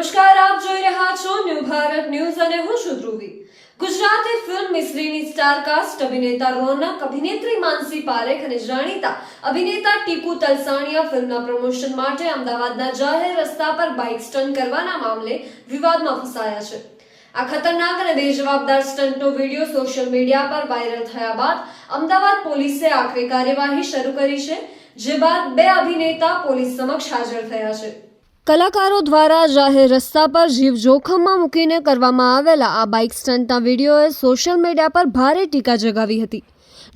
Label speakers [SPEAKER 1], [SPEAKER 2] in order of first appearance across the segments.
[SPEAKER 1] નમસ્કાર, આપ જોઈ રહ્યા છો ન્યૂ ભારત ન્યૂઝ અને હું છું ધ્રુવી. ગુજરાતી ફિલ્મ મિસરીની સ્ટારકાસ્ટ, અભિનેતા રોનક, અભિનેત્રી માનસી પારેખ અને જાણીતા અભિનેતા ટીપુ તલસાણિયા ફિલ્મના પ્રમોશન માટે અમદાવાદના જાહેર રસ્તા પર બાઇક સ્ટન્ટ કરવાના મામલે વિવાદમાં ફસાયા છે. આ ખતરનાક અને બેજવાબદાર સ્ટન્ટનો વીડિયો સોશિયલ મીડિયા પર વાયરલ થયા બાદ અમદાવાદ પોલીસે આખરે કાર્યવાહી શરૂ કરી છે, જે બાદ બે અભિનેતા પોલીસ સમક્ષ હાજર થયા છે. કલાકારો દ્વારા જાહેર રસ્તા પર જીવ જોખમમાં મૂકીને કરવામાં આવેલા આ બાઇક સ્ટન્ટના વિડીયોએ સોશિયલ મીડિયા પર ભારે ટીકા જગાવી હતી.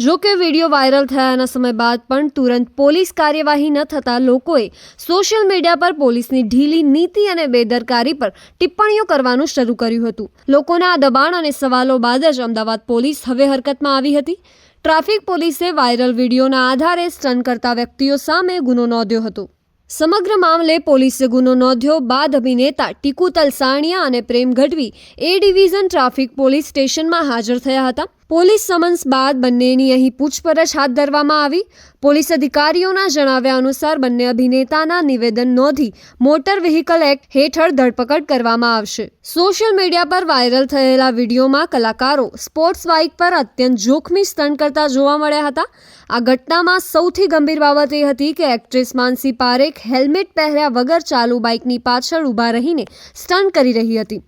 [SPEAKER 1] જો કે વીડિયો વાયરલ થયાના સમય બાદ પણ તુરંત પોલીસ કાર્યવાહી ન થતાં લોકોએ સોશિયલ મીડિયા પર પોલીસની ઢીલી નીતિ અને બેદરકારી પર ટિપ્પણીઓ કરવાનું શરૂ કર્યું હતું. લોકોના આ દબાણ અને સવાલો બાદ જ અમદાવાદ પોલીસ હવે હરકતમાં આવી હતી. ટ્રાફિક પોલીસે વાયરલ વિડીયોના આધારે સ્ટન કરતા વ્યક્તિઓ સામે ગુનો નોંધ્યો હતો. સમગ્ર મામલે પોલીસે ગુનો નોંધ્યો. બાદ અભિનેતા ટીકુ તલસાણિયા અને Prem Gadhvi A division traffic police સ્ટેશનમાં હાજર થયા હતા. પોલીસ સમન્સ બાદ બંનેની અહીં પૂછપરછ હાથ ધરવામાં આવી. પોલીસ અધિકારીઓના જણાવ્યા અનુસાર બંને અભિનેતાના નિવેદન નોંધી મોટર વ્હીકલ એક્ટ હેઠળ ધરપકડ કરવામાં આવશે. સોશિયલ મીડિયા પર વાયરલ થયેલા વિડીયોમાં કલાકારો સ્પોર્ટ્સ બાઇક પર અત્યંત જોખમી સ્ટન્ટ કરતા જોવા મળ્યા હતા. આ ઘટનામાં સૌથી ગંભીર બાબત એ હતી કે એક્ટ્રેસ માનસી પારેખ હેલ્મેટ પહેર્યા વગર ચાલુ બાઇકની પાછળ ઊભા રહીને સ્ટન્ટ કરી રહી હતી.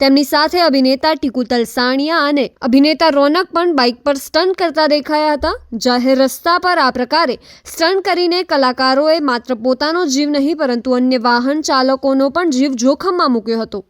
[SPEAKER 1] તેમની સાથે અભિનેતા ટીકુ તલસાણિયા અને અભિનેતા રોનક પણ બાઇક પર સ્ટન્ટ કરતા દેખાયા હતા. જાહેર રસ્તા પર આ પ્રકારે સ્ટન્ટ કરીને કલાકારોએ માત્ર પોતાનો જીવ નહીં, પરંતુ અન્ય વાહન ચાલકોનો પણ જીવ જોખમમાં મૂક્યો હતો.